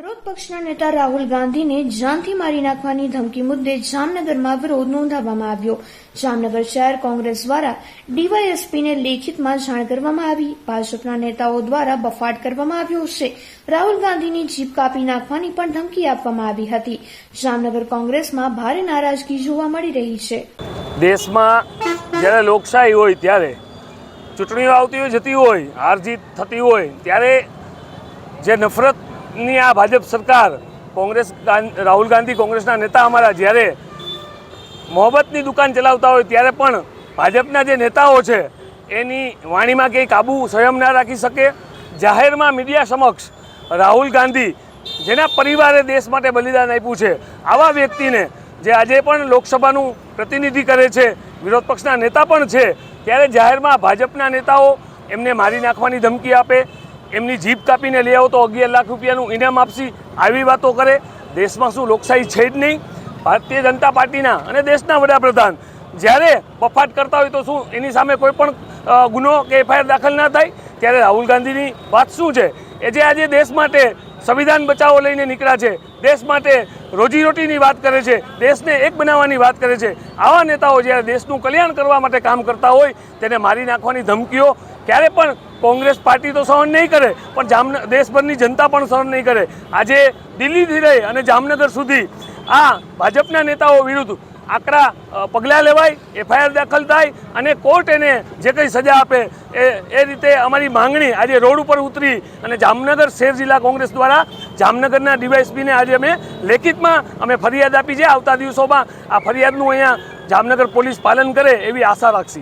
વિરોધ પક્ષના નેતા રાહુલ ગાંધીને જાનથી મારી નાખવાની ધમકી મુદ્દે જામનગરમાં વિરોધ નોંધાવવામાં આવ્યો. જામનગર શહેર કોંગ્રેસ દ્વારા ડીવાયએસપીને લેખિતમાં જાણ કરવામાં આવી. ભાજપના નેતાઓ દ્વારા બફાટ કરવામાં આવ્યો છે. રાહુલ ગાંધીની જીભ કાપી નાખવાની પણ ધમકી આપવામાં આવી હતી. જામનગર કોંગ્રેસમાં ભારે નારાજગી જોવા મળી રહી છે. દેશમાં જ્યારે લોકશાહી હોય ત્યારે, ચૂંટણીઓ આવતી હોય જતી હોય, હાર જીત થતી હોય, ત્યારે જે નફરતની આ ભાજપ સરકાર કોંગ્રેસ રાહુલ ગાંધી કોંગ્રેસના નેતા અમારા, જ્યારે મોહબ્બતની દુકાન ચલાવતા હોય ત્યારે પણ ભાજપના જે નેતાઓ છે, એની વાણીમાં કંઈ કાબુ સંયમ ના રાખી શકે. જાહેરમાં મીડિયા સમક્ષ રાહુલ ગાંધી જેના પરિવારે દેશ માટે બલિદાન આપ્યું છે, આવા વ્યક્તિને જે આજે પણ લોકસભાનું પ્રતિનિધિ કરે છે, વિરોધ પક્ષના નેતા પણ છે, ત્યારે જાહેરમાં ભાજપના નેતાઓ એમને મારી નાખવાની ધમકી આપે એમની જીભ કાપીને લઈ આવો તો અગિયાર લાખ રૂપિયાનું ઇનામ આપશી. આવી વાતો કરે. દેશમાં શું લોકશાહી છે જ નહીં. ભારતીય જનતા પાર્ટીના અને દેશના વડાપ્રધાન. જ્યારે બફાટ કરતા હોય તો શું એની સામે કોઈ પણ ગુનો કે એફઆઈઆર દાખલ ના થાય? ત્યારે રાહુલ ગાંધીની વાત શું છે? એ જે આજે દેશ માટે સંવિધાન બચાવો લઈને નીકળ્યા છે, દેશ માટે રોજીરોટીની વાત કરે છે, દેશને એક બનાવવાની વાત કરે છે. આવા નેતાઓ જ્યારે દેશનું કલ્યાણ કરવા માટે કામ કરતા હોય, તેને મારી નાખવાની ધમકીઓ ક્યારે પણ કોંગ્રેસ પાર્ટી તો સહન નહીં કરે, પણ જામન, દેશભરની જનતા પણ સહન નહીં કરે. આજે દિલ્હીથી રહી અને જામનગર સુધી આ ભાજપના નેતાઓ વિરુદ્ધ આકરા પગલાં લેવાય, એફઆઈઆર દાખલ થાય અને કોર્ટ એને જે કંઈ સજા આપે, એ એ રીતે અમારી માંગણી આજે રોડ ઉપર ઉતરી અને જામનગર શહેર જિલ્લા કોંગ્રેસ દ્વારા જામનગરના ડીવાયસપીને આજે અમે લેખિતમાં અમે ફરિયાદ આપી છે. આવતા દિવસોમાં આ ફરિયાદનું અહીંયા જામનગર પોલીસ પાલન કરે એવી આશા રાખશી.